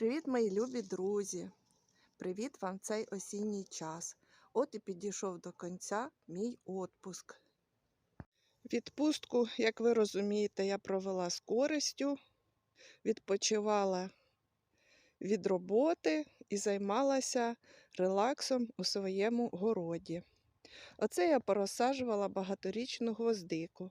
Привіт, мої любі друзі! Привіт вам цей осінній час. От і підійшов до кінця мій отпуск. Відпустку, як ви розумієте, я провела з користю, відпочивала від роботи і займалася релаксом у своєму городі. Оце я порозсаджувала багаторічну гвоздику.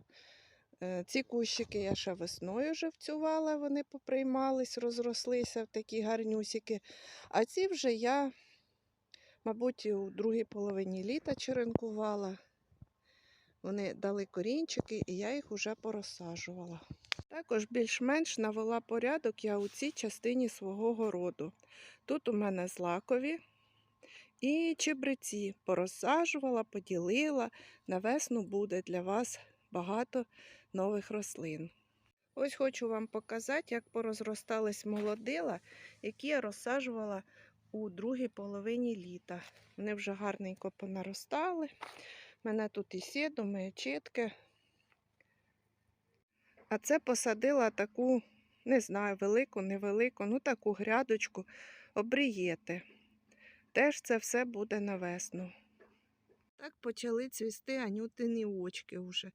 Е, Ці кущики я ще весною живцювала, вони поприймались, розрослися в такі гарнюсики. А ці вже я, мабуть, у другій половині літа черенкувала. Вони дали корінчики, і я їх уже порозсаджувала. Також більш-менш навела порядок я у цій частині свого городу. Тут у мене злакові і чебреці порозсаджувала, поділила. На весну буде для вас багато нових рослин. Ось хочу вам показати, як порозростались молодила, які я розсаджувала у другій половині літа. Вони вже гарненько понаростали. У мене тут і сіду, маячитки. А це посадила таку, не знаю, велику, невелику, ну таку грядочку обрієти. Теж це все буде на весну. Так почали цвісти анютині очки вже.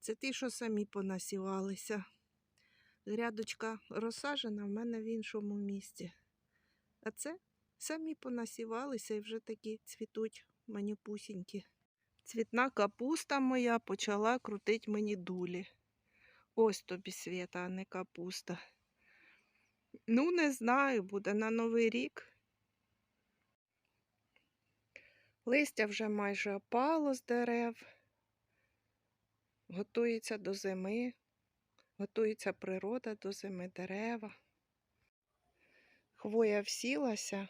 Це ті, що самі понасівалися. Грядочка розсаджена в мене в іншому місці. А це самі понасівалися і вже такі цвітуть манюпусінькі. Цвітна капуста моя почала крутить мені дулі. Ось тобі свята, а не капуста. Ну, не знаю, буде на Новий рік. Листя вже майже опало з дерев. Готується до зими, готується природа до зими дерева. Хвоя всілася,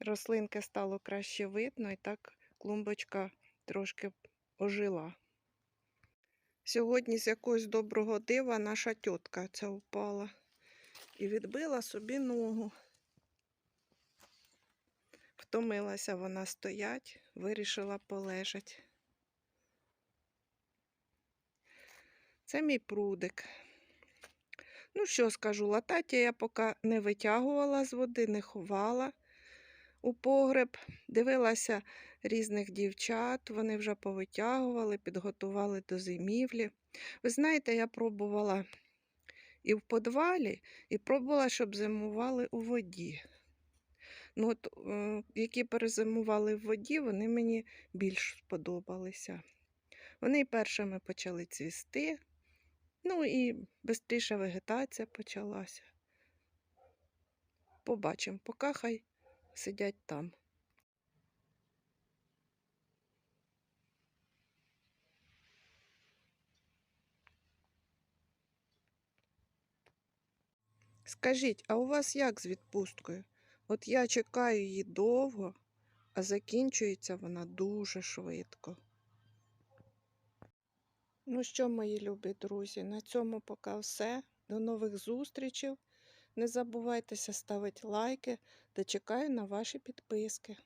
рослинки стало краще видно, і так клумбочка трошки ожила. Сьогодні з якогось доброго дива наша тітка ця впала і відбила собі ногу. Втомилася вона стоять, вирішила полежать. Це мій прудик. Ну, що скажу, латаття я поки не витягувала з води, не ховала у погреб. Дивилася різних дівчат, вони вже повитягували, підготували до зимівлі. Ви знаєте, я пробувала і в подвалі, і пробувала, щоб зимували у воді. Ну, от, які перезимували в воді, вони мені більш сподобалися. Вони першими почали цвісти, ну і швидше вегетація почалася. Побачимо, поки хай сидять там. Скажіть, а у вас як з відпусткою? От я чекаю її довго, а закінчується вона дуже швидко. Ну що, мої любі друзі, на цьому поки все. До нових зустрічей. Не забувайтеся ставити лайки та чекаю на ваші підписки.